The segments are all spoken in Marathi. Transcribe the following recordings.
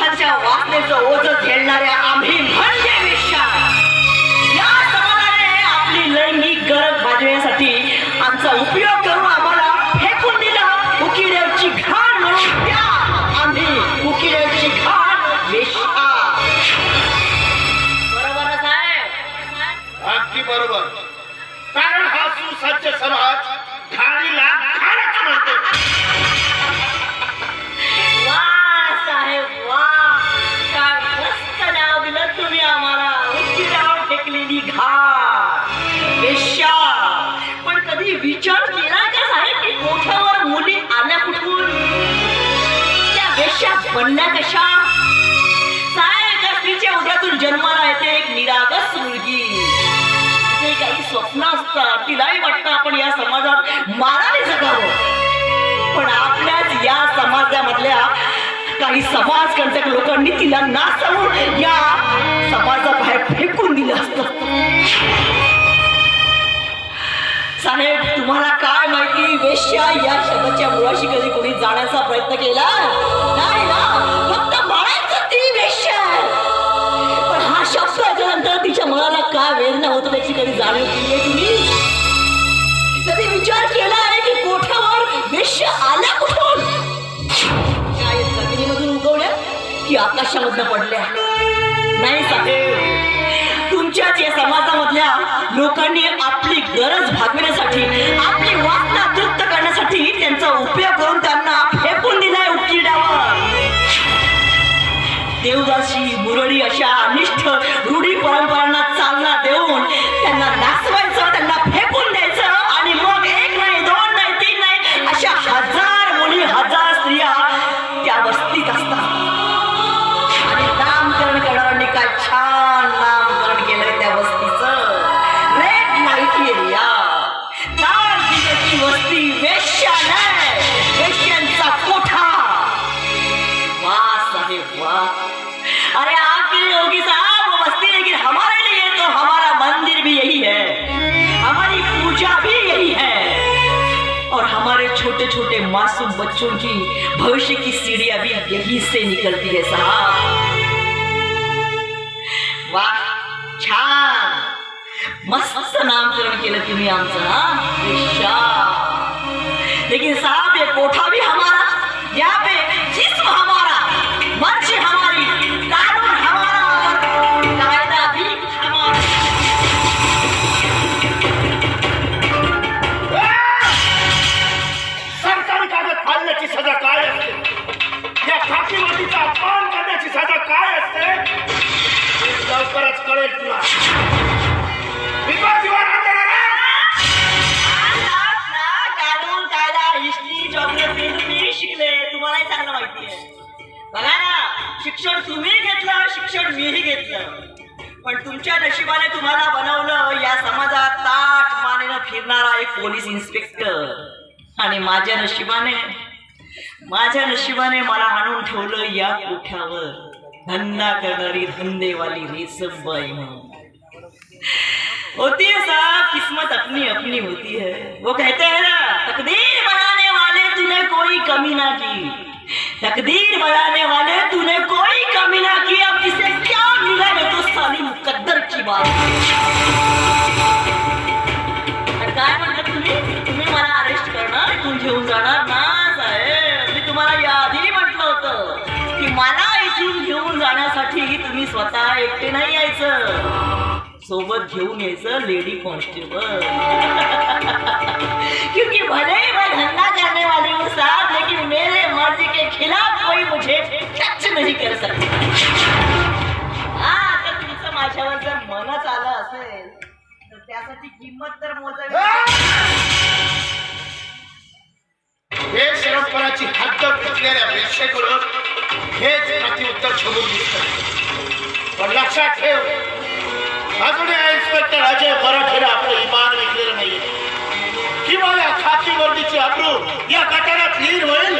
पुरुषांच्या वासनेचं ओझ झेलणाऱ्या आम्ही म्हणजे वेश्या या समाजाने आपली लैंगिक गरज भाजण्यासाठी आमचा उपयोग करून आम्हाला वेश्या. पण कधी विचार केला का साहेब की मोठ्यावर मुली आल्या कुठून? त्या वेश्या बनल्या कशा? साहेब त्या स्त्रीच्या उद्यातून जन्माला येते एक निरागस मुलगी. जे काही स्वप्न असतात तिलाही वाटतं आपण या समाजात मानाने जगावं. पण आपल्याच या समाजामधल्या काही समाजकंटक लोकांनी तिला नाचवून या माहिती या शब्दाच्या मुळाशी कधी कोणी जाण्याचा प्रयत्न केला? नाही ना. फक्त म्हणायचं ती वेश्या. पण हा शब्द याच्यानंतर तिच्या मुलाला काय वेदना होतो त्याची कधी जाणीव केली आहे तुम्ही? कधी विचार केला आहे की कोठ्यावर वेश्य आल्या कुठून? काय जमिनीमधून उगवल्या की आकाशामधनं पडल्या. नाही साहेब. तुमच्याच या समाजामधल्या लोकांनी आपली गरज भागविण्यासाठी अरे आपके लिए होगी साहब, वो मस्ती लेकिन हमारे लिए तो हमारा मंदिर भी यही है। हमारी पूजा भी यही है। और हमारे छोटे छोटे मासूम बच्चों की भविष्य की सीढ़ियाँ भी यही से निकलती है साहब। वाह, छान। मस्त नामकरण केलं तुम्ही ना वेश्या लेकिन साहब, ये कोठा भी हमारा, यहाँ पे शिक्षण मीही घेतलं. पण तुमच्या नशिबाने तुम्हाला बनवलं या समाजात ताट मानेनं फिरणारा एक पोलीस इन्स्पेक्टर आणि माझ्या नशिबाने माझ्या नशिबाने मला आणून ठेवलं या कोठ्यावर. धंदा करणारी धंदेवाली रेसमबाई म्हणून. होती है साहब किस्मत अपनी अपनी होती है. वो कहते हैं ना तकदीर बनाने वाले तुम्हें कोई कमी ना की। तकदीर बनाने वाले काय म्हणतात तुम्ही? तुम्ही मला अरेस्ट करणार इथून घेऊन जाणार? ना साहेब. मी तुम्हाला याआधी म्हटलं होतं की मला इथून घेऊन जाण्यासाठी तुम्ही स्वतः एकटे नाही यायचं. सोबत घेऊन यायचं लेडी कॉन्स्टेबल क्योंकि भले ही मैं धंधा करने वाली हूँ साहब लेकिन मेरे मर्जी के खिलाफ कोई मुझे टच नहीं कर सकता। माझ्यावर जर मनच आलं असेल तर त्यासाठी किंमत तर मोजावी. हे! परंपराची हद्द फुटलेल्या वेश्येकडून हेच प्रतिउत्तर शोधून दिसत. पण लक्षात ठेव अजूनही इन्स्पेक्टर अजय मराठेला आपलं इमान विकलेलं नाही किंवा या खाकी वर्दीची अब्रू या गटारात लीन होईल?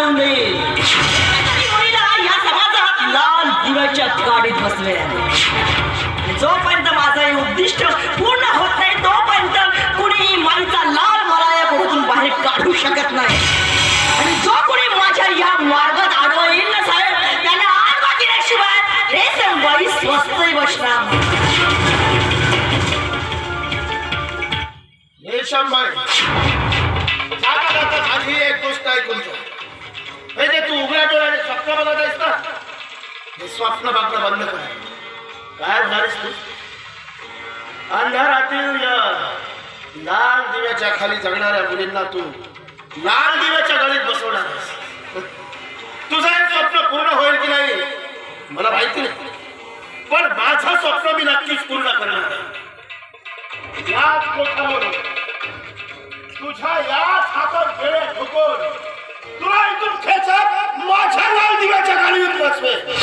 मिळवून देईल लाल गुराच्या गाडीत बसले. जोपर्यंत माझं हे उद्दिष्ट पूर्ण होत नाही तोपर्यंत कुणीही माईचा लाल मला या गोडून बाहेर काढू शकत नाही. आणि जो कोणी माझ्या या मार्गात आडवा येईल ना साहेब त्याला आडवा केल्याशिवाय हे संवाई स्वस्तही बसणार. शंभर एक गोष्ट ऐकून हे जे तू उघड्या डोळ्याने स्वप्न बघत आहेस ना हे स्वप्न बघणं बंद कर. काय म्हणालीस तू? अंधारातील या लाल दिव्याच्या खाली जगणाऱ्या मुलींना तू लाल दिव्याच्या गळीत बसवणार आहेस. तुझं हे स्वप्न पूर्ण होईल की नाही? मला माहिती नाही. पण माझं स्वप्न मी नक्कीच पूर्ण करणार याच कोठावर तुझ्या याच हातात वेळ ठोकून तुला इथून खेचत माझ्या लाल दिव्याच्या गाडीवर बसवे आणि त्या